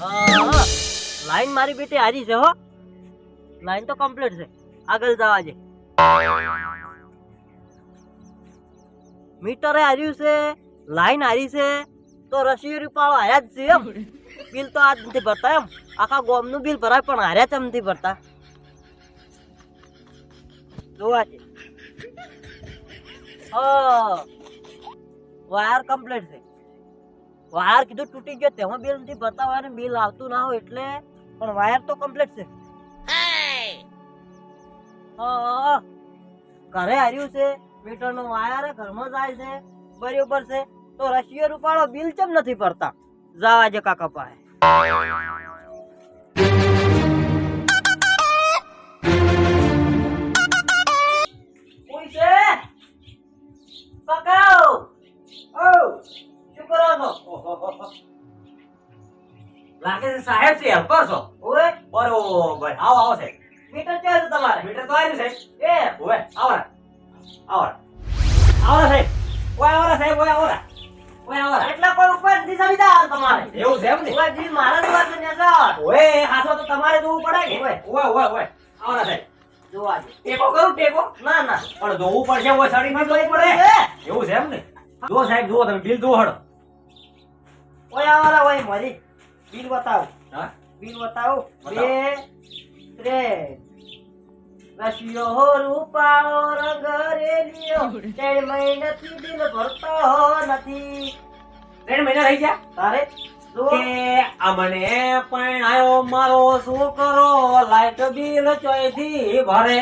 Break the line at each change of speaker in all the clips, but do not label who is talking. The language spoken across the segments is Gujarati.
લાઈન મારી બેટી હારી છે હો. લાઈન તો કમ્પ્લીટ છે. આગળ જવા છે મીટરે હાર્યું છે લાઈન હારી છે, તો રસી રૂપાળો હાર્યા જ છે એમ. બિલ તો આજ નથી ભરતા એમ. આખા ગોમનું બિલ ભરાય પણ હાર્યા ચમ નથી ભરતા. જોવા છે વાયર કમ્પ્લીટ છે. વાયર કીધું તૂટી ગયો તેમાં બિલ નથી હોય ને બિલ આવતું ના હોય એટલે પણ વાયર તો કમ્પ્લીટ છે. હા ઘરે હાર્યું છે મીટર નો વાયર ઘરમાં જાય છે બરોબર છે. તો રશિયો રૂપાળો બિલ કેમ નથી ભરતા? જવા જે કાકા પાસે.
લાગે છે સાહેબ છે હેલ્પર છો
ઓય
બરોબર. આવો આવો સાહેબ.
મીટર ક્યાં છે તમારે?
મીટર તો આવ્યું સાહેબ
એ.
ઓય આવો રા આવો રા આવો રા સાહેબ. ઓય આવો રા સાહેબ ઓય આવો રા ઓય આવો રા
એટલા કોઈ ઉપર નથી સમજ્યા તમારે.
એવું છે એમ ને?
ઓય જી મારા જ વાત ને સર
ઓય હાસો તો તમારે જોવું પડે કે
ઓય.
ઓય ઓય ઓય. આવો રા સાહેબ.
જોવા દે.
ટેકો કરું ટેકો?
ના ના.
પણ જોવું પડશે ઓય સડી માં જોવું પડે. એવું છે એમ ને? જો સાહેબ જુઓ તમે બિલ જુઓ હડો
ઓય આવારા ઓય મારી બિલ બતાવો
હા?
બિલ બતાવો. બે ત્રણ રશિયો હો રૂપાળો રંગ રેલિયો. ત્રણ મહિનાથી બિલ ભરતો નથી.
ત્રણ મહિના થઈ ગયા?
તારે?
અમને પરણાયો મારો છોકરો. લાઈટ બિલ ચોયથી ભરે.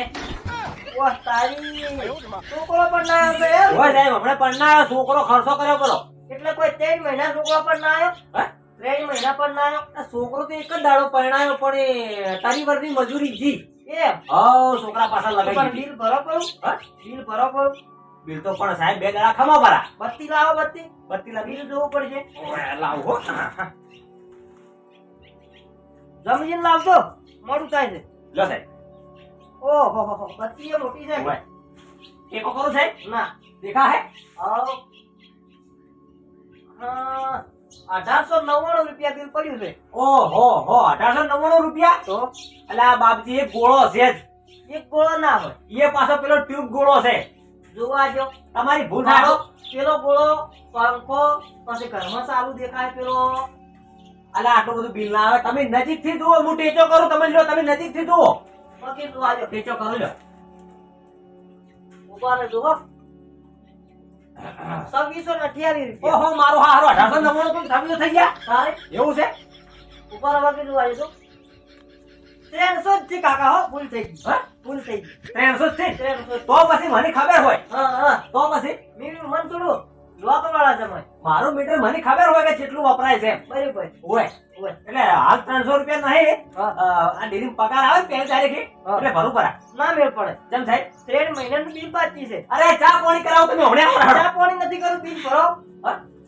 છોકરો પણ ના આવ્યો
હમણાં પણ ના આવ્યો. છોકરો ખર્ચો કર્યો બોલો.
એટલે કોઈ ત્રણ મહિના છોકરો પણ ના આવ્યો?
હે?
ત્રણ મહિના પણ ના આવ્યો
છોકરો તો એક જ દાડો પરણાયો પણ તારી વર્ષની મજૂરી જી.
એ
હા છોકરા
પણ
લગાવી
બિલ ભરો પડું? બિલ ભરો પડું?
બિલ તો પણ સાહેબ બે દાડા ખમા ભરા
બત્તી લાવો બત્તી.
બત્તી લાવી
બિલ જોવું પડશે.
લાવો
જમીન લાવજો. મોડું થાય છે.
લો સાહેબ.
ઓહો હો હો. બત્તી એ મોટી છે.
ટેકો કરું સાહેબ.
ના.
દેખા હે
હા. અઢારસો નવ્વાણું રૂપિયા બિલ પડ્યું છે.
ઓહો હો અઢારસો નવ્વાણું રૂપિયા?
તો?
એટલે આ બાપજી એક ગોળો છે જ.
એક ગોળો ના હોય.
એ પાછો પેલો ટ્યુબ ગોળો છે
જોવા જો
તમારી ભૂલ
પેલો ગોળો પંખો પછી ઘરમાં ચાલુ દેખાય પેલો.
અલા આટલું બધું બિલ ના આવે. તમે નજીકથી જુઓ હું ટેચો કરું તમે જો તમે નજીકથી જુઓ.
પછી જોવા જો
ટેચો કરું લો
ઊભા રહેજો હો છવ્વીસો ને અઠ્યાવીસ રૂપિયા.
ઓહો મારો હારો. અઢારસો નવ્વાણું તો થઈ ગયા?
તારે?
એવું છે?
ઉપર રહેવા કે જોવા જો ત્રણસો જ છે કાકા હો. ભૂલ થઈ ગઈ.
હા?
ભૂલ થઈ ગઈ.
ત્રણસો જ છે?
ત્રણસો
તો પછી મને ખબર હોય.
હા હા.
તો પછી?
મીઠું મન થોડું. વાળા
મારું મીટર મને ખબર હોય કે કેટલું વપરાય છે
બરાબર.
હોય એટલે હાલ ત્રણસો રૂપિયા નહીં. આ ડેરી પગાર આવે પહેલી તારીખે. એટલે ભરવું પડે
ના મેળ પડે.
જેમ થાય?
ત્રણ મહિનાનું બિલ બાકી છે.
અરે ચા પાણી કરાવો તમે હમણાં.
ચા પાણી નથી કરું બિલ ભરો.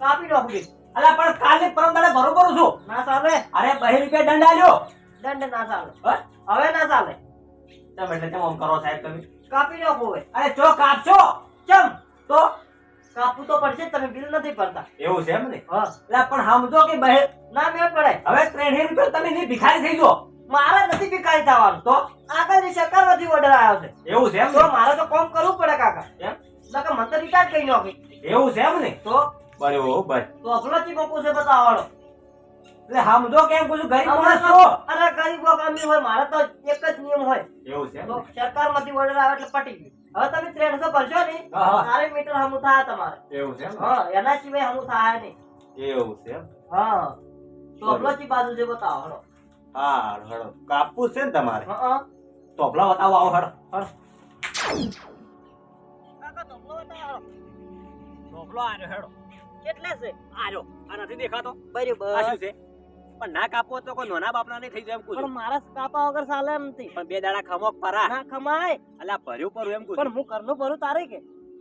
કાપી નાખું બિલ.
અલા પણ કાલે પરમ દાડે ભરું કરું છું.
ના ચાલે.
અરે બહી રૂપિયા દંડ આલ્યો.
દંડ ના ચાલે? હવે ના ચાલે.
ચમ એટલે આમ કરો સાહેબ તમે?
કાપી નાખો હવે.
અરે ચો કાપશો.
ચમ.
તો?
કાપવું તો પડશે તમે બિલ નથી ભરતા.
એવું છે એમ ને? એટલે પણ સમજો કે બહે
ના મેં પડે
હવે ત્રણ રૂપિયા તમે નહીં ભિખારી થઈ જો
મારે નથી ભિખારી થવાનું.
તો
આગળ સરકાર નથી ઓર્ડર આવ્યો છે.
એવું છે એમ
તો મારે તો કોમ કરવું પડે કાકા.
એમ?
નકર મને તો રિટાયર કહી નાખી
એવું છે એમ ને?
તો?
બરોબર
તો અફલાથી મોકો છે બતાવવાનો.
એટલે સમજો કેમ પૂછું ગરીબ માણસ
તો
છો
અરે ગરીબ અમીર હોય મારે તો એક જ નિયમ હોય.
એવું છે
તો
સરકાર
સરકારમાંથી ઓર્ડર આવે એટલે પટી ગયું. હવે તમે ત્રણસો
કરશો ને.
તારે મીટર હમું થાય તમારે.
એવું છે?
હા એના સિવાય હમું થાય નહીં.
એવું છે
હા. ચોપલો ચી બાજુ છે બતાવો હળો.
હા હળો કાપવું છે ને તમારે?
હા હા.
તોપલા બતાવો આવો હળો.
હળો.
આર્યો હેડો
કેટલે છે?
આર્યો. આ નથી દેખાતો?
બરાબર.
શું છે? પણ ના કાપો તો કોઈ નાના બાપના નહીં થઈ જાય એમ કહું
પણ મારા કાપા વગર ચાલે એમ નથી.
પણ બે દાડા ખમો પરા
ના ખમાય.
અલ્યા ભર્યું પરું એમ કહું
પણ હું ઘરનું ભરું તારે કે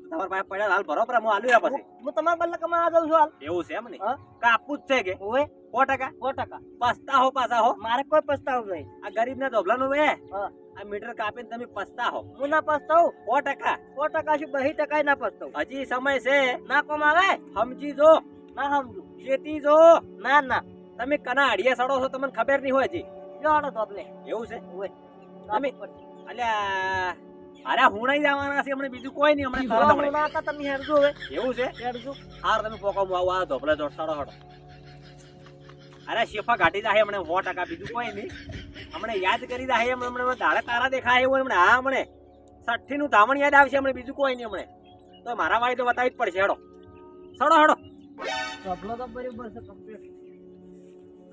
તમાર પાસે પડ્યા હાલ ભરો પરા હું આલુ રહ્યા પછી.
હું તમારા બદલે કમાવા જાઉં છું હાલ.
એવું છે એમ ને? કાપવું જ છે કે?
ઓએ
સો ટકા.
સો ટકા.
પસ્તા હો પાછા હો.
મારે કોઈ પસ્તાવ નહીં.
આ ગરીબ ના ધોબલાનું વે. આ મીટર કાપીને તમે પસ્તા હો
હું ના પસ્તાવ.
સો ટકા.
સો ટકા શું બહી ટકા ના પસ્તાવ?
હજી સમય છે.
ના કમાવે
સમજી જો.
ના સમજુ.
ખેતી જો.
ના ના.
તમે કના અડિયા સડો છો તમને ખબર નહીં હોય હજી.
જો હાડો તો આપણે.
એવું છે? તમે અલ્યા અરે હું નહીં જવાના છે હમણાં બીજું કોઈ નહીં હમણાં તરત તમને.
ના તમે હેરજો હવે.
એવું છે?
હેરજો
હાર તમે પોકો આવો આવું આ ધોપલે દોડ સડો હડો અરે શેફા ઘાટી જાય હમણાં સો ટકા બીજું કોઈ નહીં. હમણાં યાદ કરી જાય હમણે હમણાં દાડે તારા દેખાય એવું હમણાં. હા હમણે. સઠ્ઠી નું ધામણ યાદ આવશે હમણાં બીજું કોઈ નહીં હમણાં. તો મારા વાળી તો બતાવી જ પડશે હેડો. સડો હડો
ધોપલો તો બરોબર છે કમ્પ્લીટ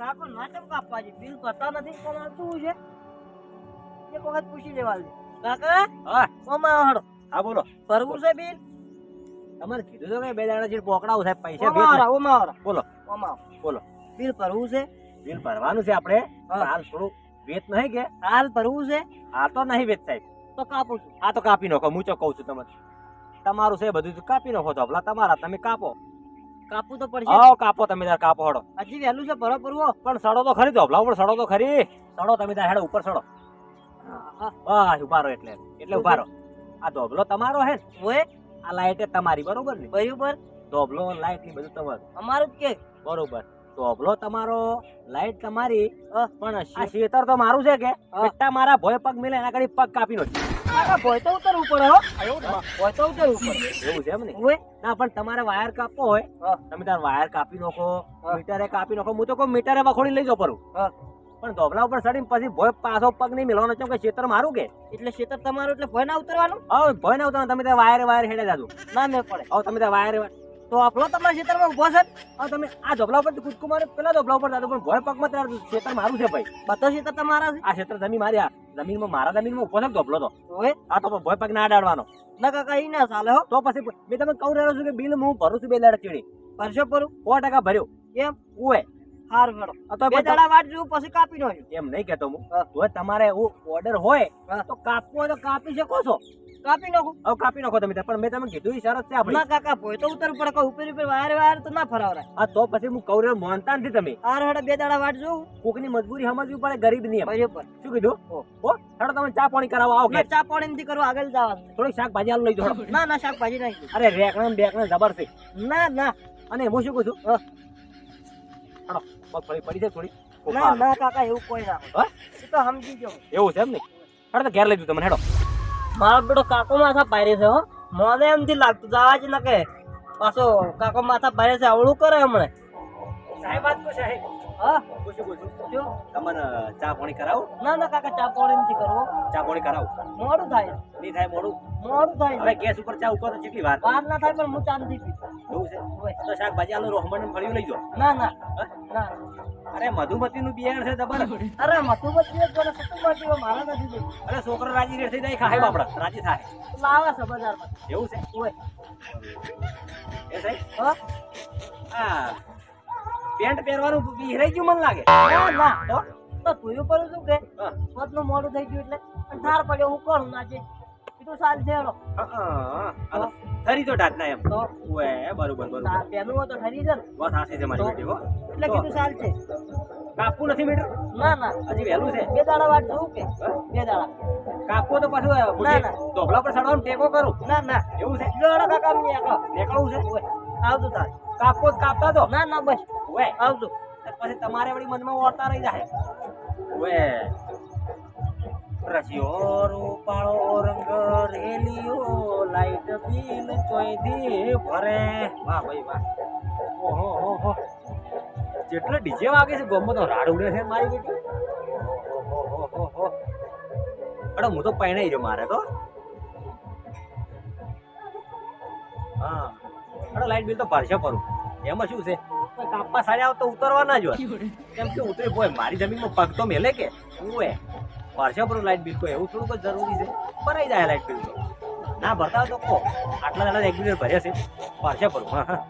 કાકો નાટક કાપવા છે બિલ કરતા નથી પણ શું છે? એક વખત પૂછી લેવા દે. કાકા
હા.
ઓમાં હડો
હા બોલો.
ભરવું છે બિલ?
તમારે કીધું તો કે બે દાડા જે પોકડાવું સાહેબ પૈસા
ઓમાં ઓમાં
બોલો.
ઓમાં
બોલો.
બિલ ભરવું છે?
બિલ ભરવાનું છે આપણે. હાલ થોડું વેત નહીં કે?
હાલ ભરવું છે?
હા તો નહીં વેત સાહેબ.
તો કાપું છું.
હા તો કાપી નાખો હું તો કહું છું તમારે તમારું છે બધું તો કાપી નાખો ભલા તમારા તમે કાપો.
કાપવું તો પડશે.
આવો કાપો તમે તાર કાપો હડો.
હજી વહેલું છે ભરો ભરવો.
પણ સડો તો ખરી તો ભલાવ પણ સડો તો ખરી. સડો તમે તાર હેડો ઉપર સડો. બસ ઉભારો એટલે. એટલે ઉભારો આ ધોબલો તમારો હે
ઓએ?
આ લાઈટ તમારી બરોબર ને?
બરોબર.
ધોબલો લાઈટની બધું તમારું.
અમારું જ કે.
બરોબર. ધોબલો તમારો લાઈટ તમારી પણ આ શેતર તો મારું છે કે. બેટા મારા ભોય પગ મિલે એના કડી પગ કાપી નો
કાકા ભોય તો ઉતરવું પડે હો. ભોય તો ઉતરવું પડે.
એવું છે એમ ને? ના પણ તમારે વાયર કાપવો હોય તમે તાર વાયર કાપી નાખો મીટરે કાપી નાખો. હું તો કહું મીટરે વખોડી લઈ જાઓ પરું. પણ ધોબલા ઉપર ચડીને પછી ભોય પાછો પગ નહીં મિલવાનો છે કે શેતર મારું કે?
એટલે ખેતર તમારું એટલે ભોય ના ઉતરવાનું?
હવે ભોય ના ઉતરવાનું. તમે ત્યાં વાયર વાયર હેડે જાજો.
ના મેં પડે.
હવે તમે તાર વાયર
તો આપણો તમારા ખેતરમાં ઊભો છે?
હવે તમે આ ઝોપલા ઉપર કૂદકું મારે. પેલા ઝોપલા ઉપર જાતો પણ ભોય પગમાં તાર ખેતર મારું છે ભાઈ.
બધા ખેતર તમારા છે.
આ ક્ષેત્ર જમીન મારી આ જમીનમાં મારા જમીનમાં ઊભો છે ઝોપલો તો?
ઓય
આ તો ભોય પગ ના અડાડવાનો.
ના કાકા ઈ ના ચાલે હો.
તો પછી મેં તમે કહું રહ્યો છું કે બિલ હું ભરું છું બે દાડા ચીડી
પરસો પરું
સો ટકા ભર્યો.
એમ
ઓય
હાર ભરો
તો
બે દાડા વાટ જોઉં પછી કાપી નો
એમ નહીં કહેતો હું.
હા.
તમારે ઓર્ડર હોય તો કાપવું હોય તો કાપી શકો છો.
કાપી નાખું.
હવે કાપી નાખો તમે પણ મેં તમે કીધું શરત છે આપણી.
ના કાકા ભોય તો ઉતર પડે. કોઈ ઉપર ઉપર વાયર વાયર તો ના ફરાવરાય.
હા તો પછી હું કહું માનતા નથી તમે.
આર હડે બે દાડા વાટ જોઉં.
કોકની મજબૂરી સમજવી પડે ગરીબની એમ શું કીધું?
ઓ.
હડે તમે ચા પાણી કરાવો આવો કે
ચા પાણી નથી કરવા આગળ જાવ
થોડીક શાકભાજી આલુ લઈ જો.
ના ના શાકભાજી નહીં.
અરે રેકણા ને બેકણા જબર છે.
ના ના.
અને હું શું કહું છું? હડો મગફળી પડી છે થોડી
ના ના કાકા એવું કોઈ ના
હા?
તો સમજી ગયો
એવું છે એમ ને? હડે તો ઘેર લઈ જઉં તમને હેડો.
મારો બેટો કાકો માથા પાયરે છે હો. મને એમથી લાગતું જવા જ નકે. પાછો કાકો માથા પાયરે છે આવડું કરે હમણાં.
સાહેબ.
હા.
પૂછું
શું?
તમને ચા પાણી કરાવો?
ના ના કાકા ચા પાણી નથી કરવો.
ચા પાણી કરાવું.
મોડું થાય.
નહીં થાય મોડું?
મોડું થાય.
હવે ગેસ ઉપર ચા ઉપર કેટલી વાર.
વાર ના થાય પણ હું ચા નથી પીતો.
એવું છે. તો શાકભાજી આલુ રોહમણ ને લઈ જાઓ.
ના ના. ના.
અરે મધુમતી નું બિયારણ છે જબર
અરે મધુમતી એક મને સતું મારા નથી
અરે છોકરો રાજી રેડ થઈ જાય ખાય બાપડા. રાજી થાય.
લાવે છે
એવું છે?
હોય.
એ સાહેબ?
હા?
આ પેન્ટ પહેરવાનું વિહરાઈ ગયું મને લાગે.
ના ના
તો
તો તું ઉપર શું કે
હા.
મતનું મોડું થઈ ગયું એટલે. ઠાર પડ્યો હું કરું જે. કીધું સાલ છે એનો
હા, તો ડાટ ના એમ.
તો?
ઓએ બરોબર બરોબર.
હોય તો ઠરી છે ને.
વાત હાસી છે મારી બેટી હો.
એટલે કીધું સાલ છે.
કાપવું નથી મીટર
ના ના.
હજી વહેલું છે?
બે દાડા વાટ જોઉં કે? બે દાડા.
કાપવો તો પાછું
ના, ના.
ધોબલા પર ચડવાનું ટેકો કરું?
ના ના.
એવું છે?
જો કાકા
નીકળવું છે?
આવતું તાર.
કાપવો જ કાપતા તો.
ના ના બસ.
ઓએ
આવજો.
પછી તમારે વળી મનમાં ઓરતા રહી જાય. ઓએ રસિયો રૂપાળો રંગ રેલિયો લાઈટ બિલ ચોયથી ભરે. વાહ ભાઈ વાહ. ઓહો હો હો. જેટલો ડીજે વાગે છે ગમો તો રાડ ઉડે છે મારી બેટી. અરે હું તો પહેણાઈ રહ્યો મારે તો. હા. અરે લાઈટ બિલ તો ભરશે પરું એમાં શું છે? કાપવા સાડ્યા આવતો ઉતરવા ના જ હોય. કેમ કે ઉતરી હોય, મારી જમીનમાં પગ તો મેલે કે? હું એ? ભરશે પરું લાઈટ બિલ તો એવું થોડું કોઈ જરૂરી છે? ભરાઈ જાય લાઈટ બિલ તો. ના ભરતા તો કહો. આટલા દાડા રેગ્યુલર ભર્યા છે. ભરશે પરું હા હા.